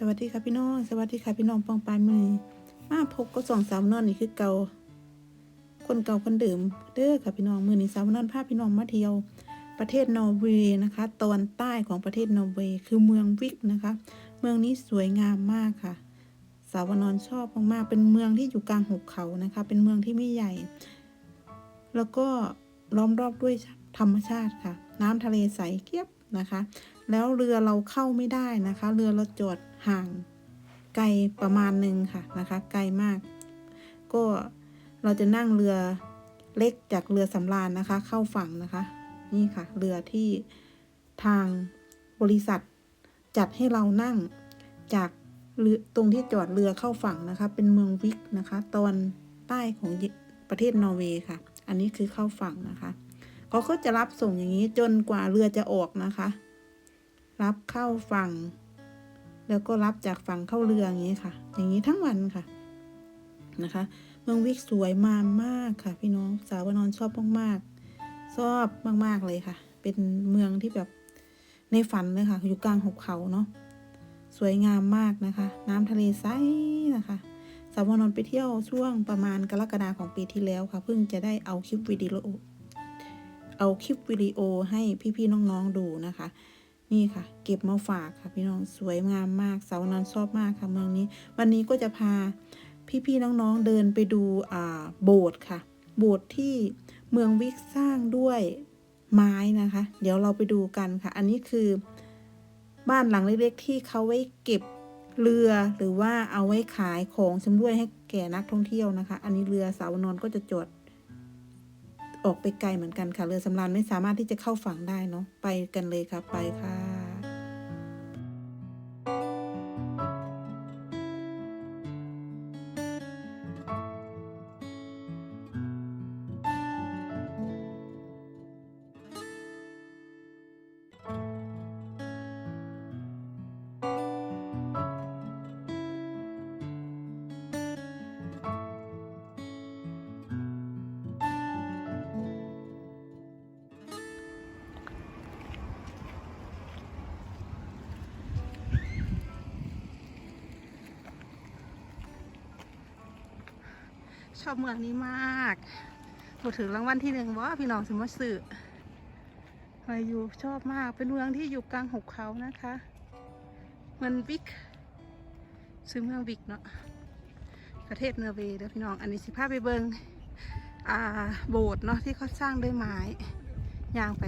สวัสดีค่ะพี่น้อง สวัสดีค่ะพี่น้องปองปายมือมาพบก็สองสาวนอนนี่คือเก่า คนเก่าคนเดิมเด้อค่ะพี่น้องมือนี้สาวนอนพาพี่น้องมาเที่ยว ประเทศนอร์เวย์นะคะ ตอนใต้ของประเทศนอร์เวย์คือเมืองวิกนะคะ เมืองนี้สวยงามมากค่ะ สาวนอนชอบมากๆเป็นเมืองที่อยู่กลางหุบเขานะคะ เป็นเมืองที่ไม่ใหญ่ แล้วก็ล้อมรอบด้วยธรรมชาติค่ะ น้ำทะเลใสเกียบนะคะ แล้วเรือเราเข้าไม่ได้นะคะ เรือเราจอด ห่างไกลประมาณหนึ่งค่ะนะคะไกลมาก ก็เราจะนั่งเรือเล็กจากเรือสำราญนะคะ เข้าฝั่งนะคะ นี่ค่ะ เรือที่ทางบริษัทจัดให้เรานั่งจากเรือตรงที่จอดเรือเข้าฝั่งนะคะ เป็นเมืองวิกนะคะ ตอนใต้ของประเทศนอร์เวย์ค่ะ อันนี้คือเข้าฝั่งนะคะเขาก็จะรับส่งอย่างนี้จนกว่าเรือจะออกนะคะ รับเข้าฝั่ง แล้วก็รับจากฝั่งเข้าเรืออย่างนี้ค่ะ อย่างนี้ทั้งวันค่ะนะคะ เมืองวิกสวยมามากค่ะ พี่น้องสาวนอนชอบมากๆชอบมากๆเลยค่ะ เป็นเมืองที่แบบในฝันเลยค่ะอยู่กลางหุบเขาเนาะสวยงามมากนะคะ น้ำทะเลใสนะคะสาวนอนไปเที่ยวช่วงประมาณกรกฎาของปีที่แล้วค่ะ เพิ่งจะได้เอาคลิปวิดีโอเอาคลิปวิดีโอให้พี่ๆน้องๆดูนะคะ นี่ค่ะ เก็บมาฝากค่ะ พี่น้องสวยงามมากสาวนอนชอบมากค่ะเมืองนี้ วันนี้ก็จะพาพี่ๆน้องๆเดินไปดูโบสถ์ค่ะ โบสถ์ที่เมืองวิกสร้างด้วยไม้นะคะ เดี๋ยวเราไปดูกันค่ะ อันนี้คือบ้านหลังเล็กๆ ที่เขาไว้เก็บเรือหรือว่าเอาไว้ขายของชำร่วยให้แก่นักท่องเที่ยวนะคะ อันนี้เรือสาวนอนก็จะจอด ออกไปไกลเหมือนกันค่ะ เรือสำราญไม่สามารถที่จะเข้าฝั่งได้เนาะไปกันเลยค่ะไปค่ะ ชอบเมืองนี้มากพูถึงรางวัลที่หนึ่งว่าพี่น้องสมมติสื่อมาอยู่ชอบมากเป็นเมืองที่อยู่กลางหุบเขานะคะเมืองวิกซื้อเมืองวิกเนาะประเทศเนอร์เวย์เด้อพี่น้อง อันนี้สิพาไปเบิงอ่าโบสถ์เนาะที่เขาสร้างด้วยไม้ยางไป